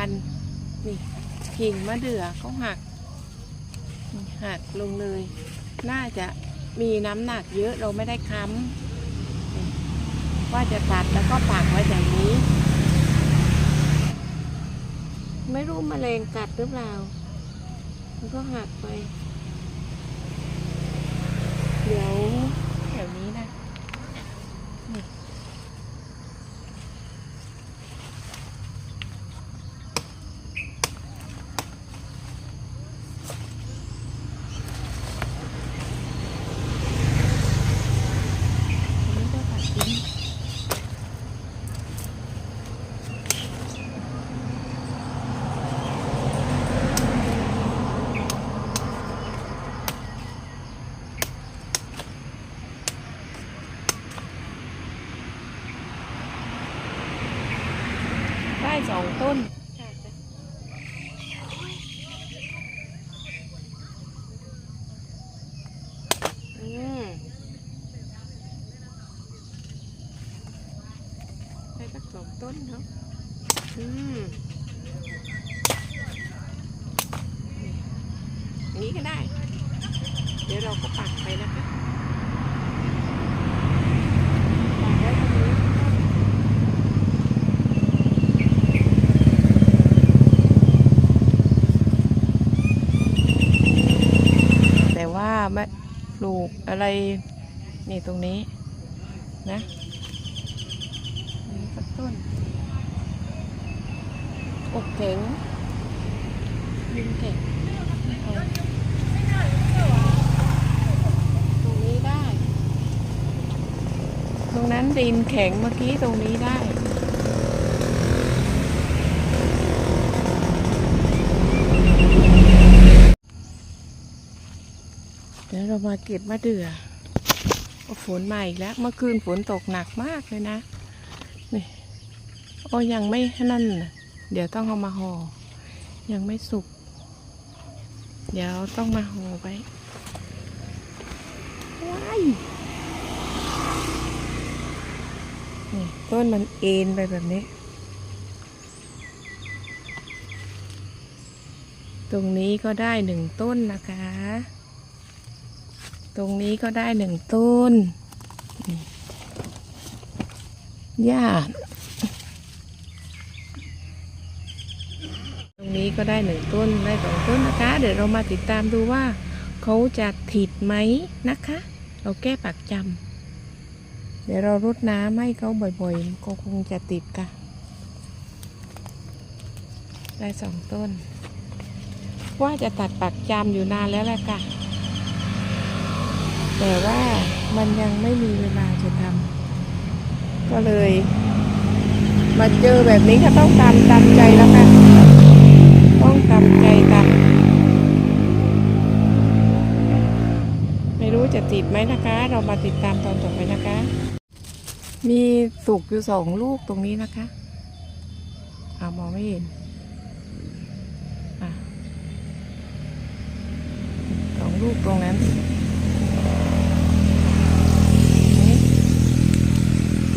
านนี่กิ่งมะเดื่อเขาหักหักลงเลย น่าจะมีน้ำหนักเยอะเราไม่ได้ค้ำว่าจะตัดแล้วก็ปักไว้อย่างนี้ ไม่รู้มแมลงกัดหรือเปล่า มันก็หักไป เดี๋ยวแถวนี้นะ นี่ อันนี้ก็ตัดทิ้งได้ สองต้นอืมได้สักสองต้นเนาะอืมนี้ก็ได้ เดี๋ยวเราก็ปักไปนะคะปักไว้ตรงนี้แต่ว่าไม่ ปลูกอะไรนี่ตรงนี้นะนี่สักต้นอกเก๋งดินเก่งเอาตรงนี้ได้ ตรงนั้นดินแข็งเมื่อกี้ตรงนี้ได้ เดี๋ยวเรามาเก็บมะเดื่อโอ้ฝนมาอีกแล้ว เมื่อคืนฝนตกหนักมากเลยนะ นี่ โอ้ยังไม่นั่นน่ะเดี๋ยวต้องเอามาห่อ ยังไม่สุก เดี๋ยวต้องมาห่อไว้ว้ายนี่ต้นมันเอ็นไปแบบนี้ ตรงนี้ก็ได้หนึ่งต้นนะคะ ตรงนี้ก็ได้หนึ่งต้นหญ้าตรงนี้ก็ได้หนึ่งต้นได้สองต้นนะคะ เดี๋ยวเรามาติดตามดูว่า เขาจะถิดไหมนะคะ เราแก้ปากจำเดี๋ยวเรารดน้ำให้เขาบ่อยๆก็คงจะติดค่ะ ได้สองต้น ว่าจะตัดปากจำอยู่นานแล้วแหละค่ะ แต่ว่ามันยังไม่มีเวลาจะทำก็เลย มาเจอแบบนี้ก็ต้องตามตามใจแล้วค่ะต้องตามใจกันไม่รู้จะติดไหมนะคะ เรามาติดตามตอนต่อไปนะคะ มีสุกอยู่สองลูกตรงนี้นะคะอามองไม่เห็นสองลูกตรงนั้นนี่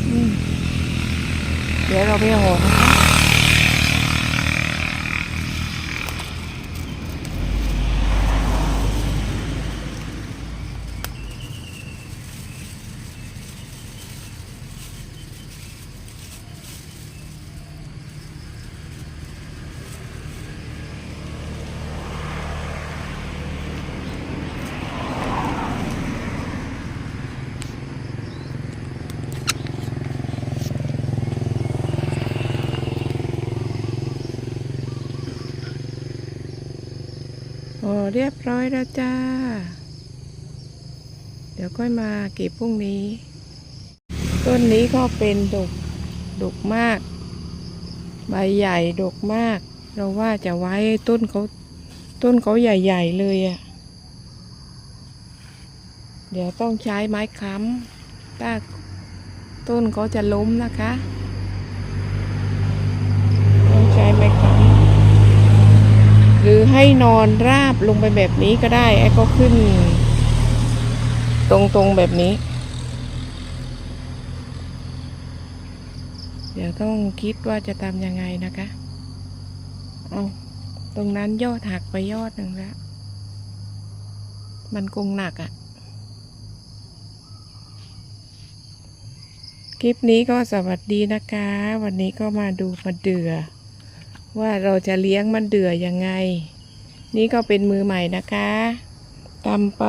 อืม เดี๋ยว เราไปห่อนะคะโอ้เรียบร้อยแล้วจ้า เดี๋ยวค่อยมาเก็บพรุ่งนี้ ต้นนี้ก็เป็นดกดกมาก ใบใหญ่ดกมาก เราว่าจะไว้ต้นเขาต้นเขาใหญ่ ๆ เลยอะ่ะ เดี๋ยวต้องใช้ไม้ค้ำถ้าต้นเขาจะล้มนะคะ ต้องใช้ไม้ค้ำ หรือให้นอนราบลงไปแบบนี้ก็ได้ไอ้ก็ขึ้น ตรงๆแบบนี้ เดี๋ยวต้องคิดว่าจะทำยังไงนะคะ เอาตรงนั้นยอดหักไปยอดหนึ่งแล้ว มันคงหนักอะ่ะ คลิปนี้ก็สวัสดีนะคะ วันนี้ก็มาดูมะเดือ่อ ว่าเราจะเลี้ยงมันเดือยังไง นี่ก็เป็นมือใหม่นะคะทำไป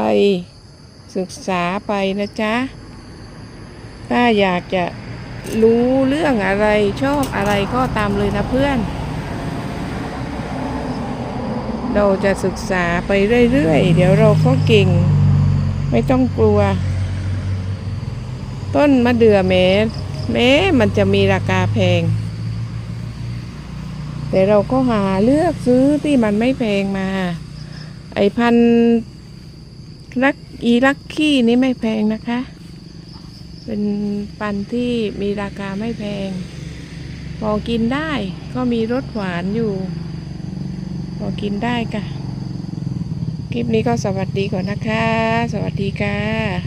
ศึกษาไปนะจ๊ะ ถ้าอยากจะรู้เรื่องอะไรชอบอะไรก็ตามเลยนะเพื่อน เราจะศึกษาไปเรื่อยๆ เดี๋ยวเราก็เก่ง ไม่ต้องกลัว ต้นมะเดื่อแม้แม้มันจะมีราคาแพง แต่เราก็หาเลือกซื้อที่มันไม่แพงมา ไอพันลักอีลักขี้นี่ไม่แพงนะคะ เป็นปันที่มีราคาไม่แพง พอกินได้ก็มีรสหวานอยู่ พอกินได้ค่ะ คลิปนี้ก็สวัสดีก่อนนะคะ สวัสดีค่ะ